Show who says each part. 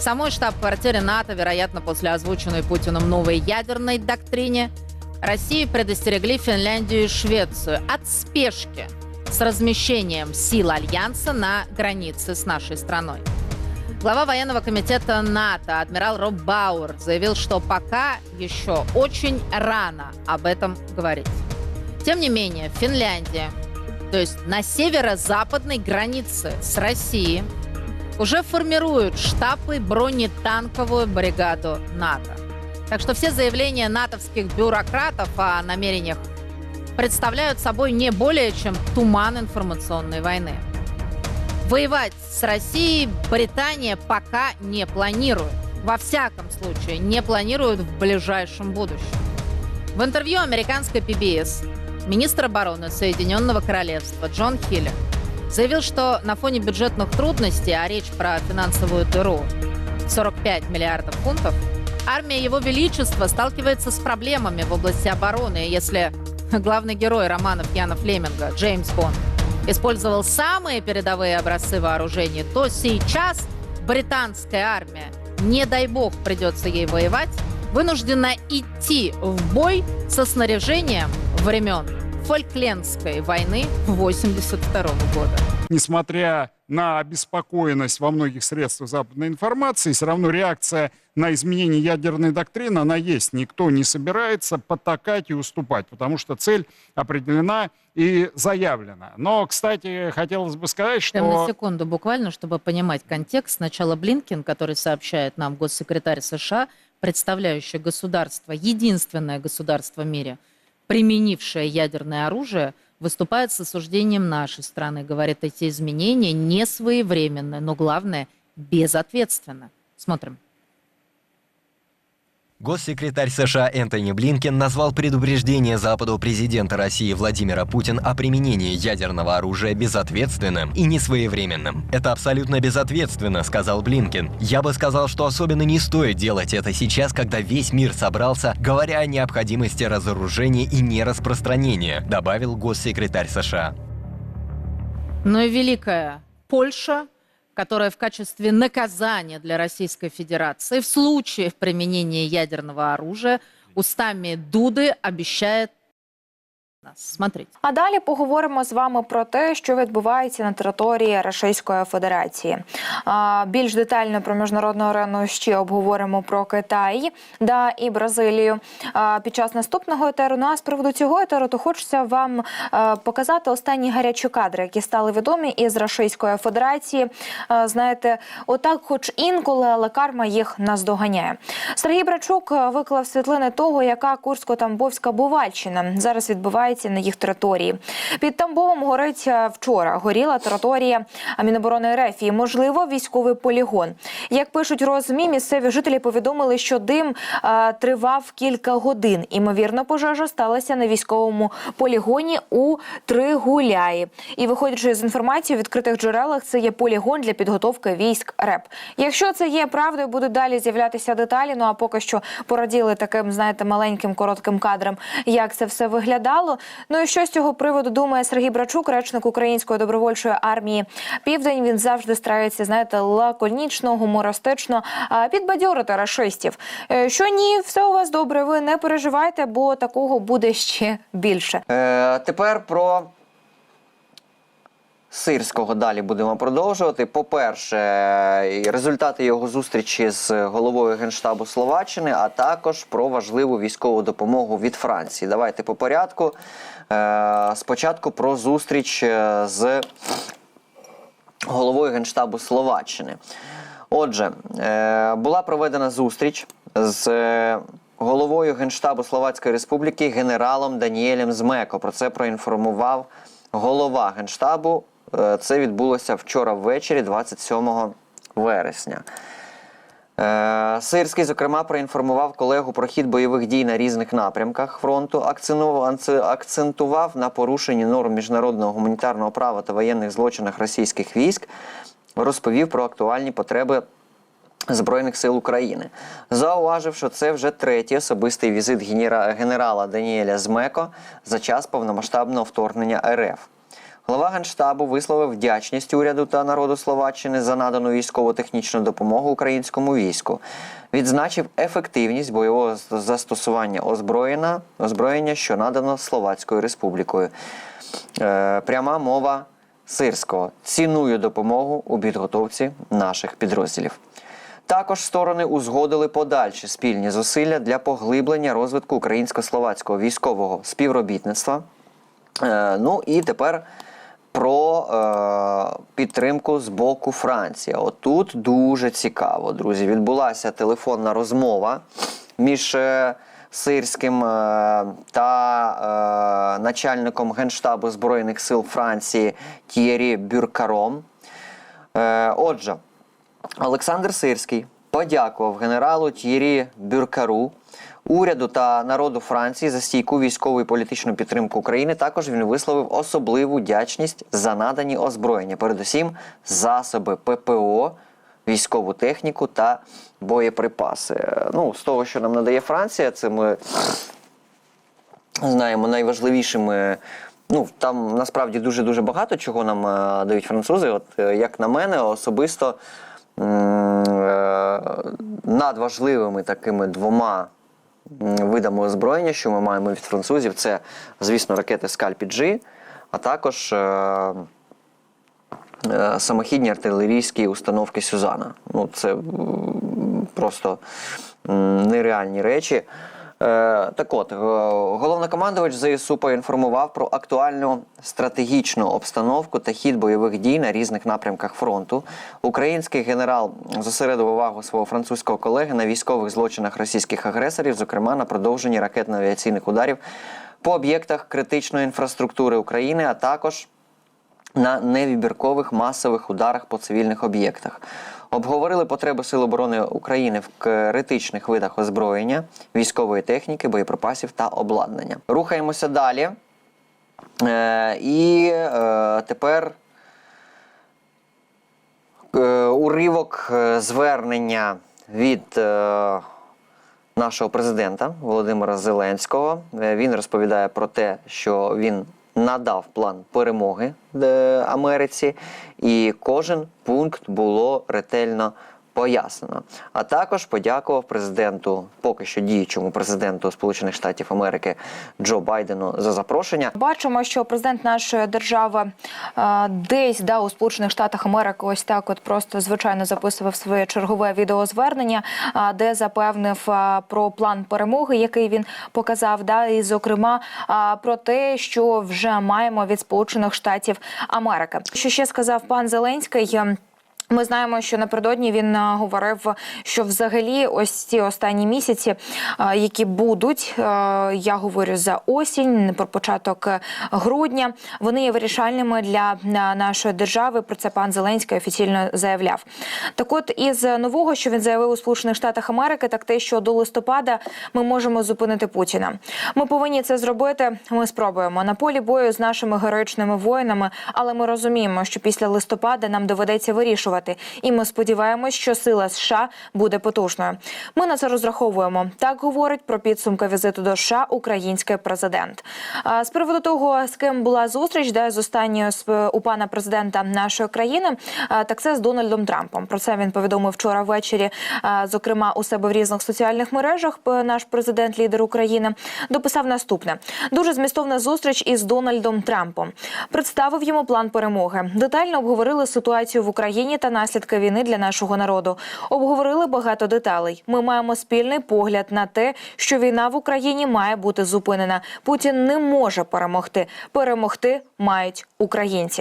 Speaker 1: В самой штаб-квартире НАТО, вероятно, после озвученной Путиным новой ядерной доктрине, Россию предостерегли Финляндию и Швецию от спешки с размещением сил Альянса на границе с нашей страной. Глава военного комитета НАТО адмирал Роб Бауэр заявил, что пока еще очень рано об этом говорить. Тем не менее, Финляндия, то есть на северо-западной границе с Россией, уже формируют штаб и бронетанковую бригаду НАТО. Так что все заявления натовских бюрократов о намерениях представляют собой не более чем туман информационной войны. Воевать с Россией Британия пока не планирует. Во всяком случае, не планирует в ближайшем будущем. В интервью американской PBS министр обороны Соединенного Королевства Джон Хилли заявил, что на фоне бюджетных трудностей, а речь про финансовую дыру 45 миллиардов фунтов, армия Его Величества сталкивается с проблемами в области обороны. Если главный герой романов Яна Флеминга, Джеймс Бонд, использовал самые передовые образцы вооружений, то сейчас британская армия, не дай бог придется ей воевать, вынуждена идти в бой со снаряжением времен Фольклендской войны 82 года.
Speaker 2: несмотря на обеспокоенность во многих средствах западной информации, все равно реакция на изменение ядерной доктрины, она есть. Никто не собирается потакать и уступать, потому что цель определена и заявлена. Но, кстати, хотелось бы сказать,
Speaker 1: Прям на
Speaker 2: что...
Speaker 1: секунду буквально, чтобы понимать контекст. Сначала Блинкин, который сообщает нам госсекретарь США, представляющий государство, единственное государство в мире, применившее ядерное оружие, выступает с осуждением нашей страны. Говорит, эти изменения не своевременны, но главное, безответственно. Смотрим.
Speaker 3: Госсекретарь США Энтони Блинкен назвал предупреждение Западу президента России Владимира Путина о применении ядерного оружия безответственным и несвоевременным. «Это абсолютно безответственно», — сказал Блинкен. «Я бы сказал, что особенно не стоит делать это сейчас, когда весь мир собрался, говоря о необходимости разоружения и нераспространения», — добавил госсекретарь США.
Speaker 1: Но и великая Польша, которая в качестве наказания для Российской Федерации в случае применения ядерного оружия устами Дуды обещает нас. Смотрите.
Speaker 4: А далі поговоримо з вами про те, що відбувається на території Російської Федерації. А, Більш детально про міжнародну арену ще обговоримо про Китай да, і Бразилію а, під час наступного етеру. Ну а з приводу цього етеру, то хочеться вам е, показати останні гарячі кадри, які стали відомі із Російської Федерації. Знаєте, отак, хоч інколи, але карма їх наздоганяє. Сергій Брачук виклав світлини того, яка Курсько-Тамбовська Бувальщина зараз відбувається на їх території. Під Тамбовом горить вчора. Горіла територія Міноборони РФ і, можливо, військовий полігон. Як пишуть розмі, місцеві жителі повідомили, що дим е, тривав кілька годин. Імовірно, пожежа сталася на військовому полігоні у Тригуляї. І виходячи з інформації у відкритих джерелах, це є полігон для підготовки військ РЕП. Якщо це є правдою, будуть далі з'являтися деталі. Ну а поки що пораділи таким, знаєте, маленьким коротким кадром, як це все виглядало. Ну і що з цього приводу думає Сергій Брачук, речник Української добровольчої армії Південь. Він завжди старається, знаєте, лаконічно, гумористично підбадьорити рашистів. Е, Що ні, все у вас добре. Ви не переживайте, бо такого буде ще більше.
Speaker 5: Е, тепер про Сирського далі будемо продовжувати. По-перше, результати його зустрічі з головою Генштабу Словаччини, а також про важливу військову допомогу від Франції. Давайте по порядку. Е, спочатку про зустріч е, з головою Генштабу Словаччини. Отже, е, була проведена зустріч з е, головою Генштабу Словацької Республіки генералом Даніелем Змеко. Про це проінформував голова Генштабу. Е, Це відбулося вчора ввечері, 27 вересня. Е, Сирський, зокрема, проінформував колегу про хід бойових дій на різних напрямках фронту, акцентував, на порушенні норм міжнародного гуманітарного права та воєнних злочинах російських військ, розповів про актуальні потреби Збройних сил України. Зауважив, що це вже третій особистий візит генерала Даніеля Змеко за час повномасштабного вторгнення РФ. Голова Генштабу висловив вдячність уряду та народу Словаччини за надану військово-технічну допомогу українському війську. Відзначив ефективність бойового застосування озброєння, озброєння, що надано Словацькою республікою. Е, пряма мова Сирського. Ціную допомогу у підготовці наших підрозділів. Також сторони узгодили подальші спільні зусилля для поглиблення розвитку українсько-словацького військового співробітництва. Е, ну і тепер про е, підтримку з боку Франції. Отут дуже цікаво, друзі. Відбулася телефонна розмова між е, Сирським е, та е, начальником Генштабу Збройних сил Франції Т'єрі Бюркаром. Е, отже, Олександр Сирський подякував генералу Т'єрі Бюркару, уряду та народу Франції за стійку військову і політичну підтримку України. Також він висловив особливу вдячність за надані озброєння, передусім засоби ППО, військову техніку та боєприпаси. Ну, з того, що нам надає Франція, це ми знаємо найважливішими. Ну, там насправді дуже дуже багато чого нам е, дають французи. От е, як на мене, особисто надважливими такими двома видами озброєння, що ми маємо від французів, це, звісно, ракети Скальпі G, а також. Е, е, Самохідні артилерійські установки Сюзана. Ну, це просто нереальні речі. Е, так от, е, головнокомандувач ЗСУ поінформував про актуальну стратегічну обстановку та хід бойових дій на різних напрямках фронту. Український генерал зосередив увагу свого французького колеги на військових злочинах російських агресорів, зокрема на продовженні ракетно-авіаційних ударів по об'єктах критичної інфраструктури України, а також на невибіркових масових ударах по цивільних об'єктах. Обговорили потреби Сил оборони України в критичних видах озброєння, військової техніки, боєприпасів та обладнання. Рухаємося далі. Е, і е, тепер е, уривок е, звернення від е, нашого президента Володимира Зеленського. Він розповідає про те, що він надав план перемоги е, Америці, і кожен пункт було ретельно пояснено. А також подякував президенту, поки що діючому президенту Сполучених Штатів Америки Джо Байдену за запрошення.
Speaker 4: Бачимо, що президент нашої держави е, десь да, у Сполучених Штатах Америки ось так, от просто звичайно записував своє чергове відеозвернення, е, де запевнив е, про план перемоги, який він показав, да, і зокрема про те, що вже маємо від Сполучених Штатів Америки. Що ще сказав пан Зеленський? Ми знаємо, що напередодні він говорив, що взагалі ось ці останні місяці, які будуть, я говорю за осінь, про початок е, грудня, вони є вирішальними для нашої держави. Про це пан Зеленський офіційно заявляв. Так, от із нового, що він заявив у Сполучених Штатах Америки, так те, що до листопада ми можемо зупинити Путіна. Ми повинні це зробити. Ми спробуємо на полі бою з нашими героїчними воїнами, але ми розуміємо, що після листопада нам доведеться вирішувати. І ми сподіваємось, що сила США буде потужною. Ми на це розраховуємо. Так говорить про підсумки візиту до США український президент. З приводу того, з ким була зустріч, де з останньою з- у пана президента нашої країни, так це з Дональдом Трампом. Про це він повідомив вчора ввечері. Зокрема, у себе в різних соціальних мережах наш президент, лідер України, дописав наступне: дуже змістовна зустріч із Дональдом Трампом. Представив йому план перемоги. Детально обговорили ситуацію в Україні наслідки війни для нашого народу. Обговорили багато деталей. Ми маємо спільний погляд на те, що війна в Україні має бути зупинена. Путін не може перемогти. Перемогти мають українці.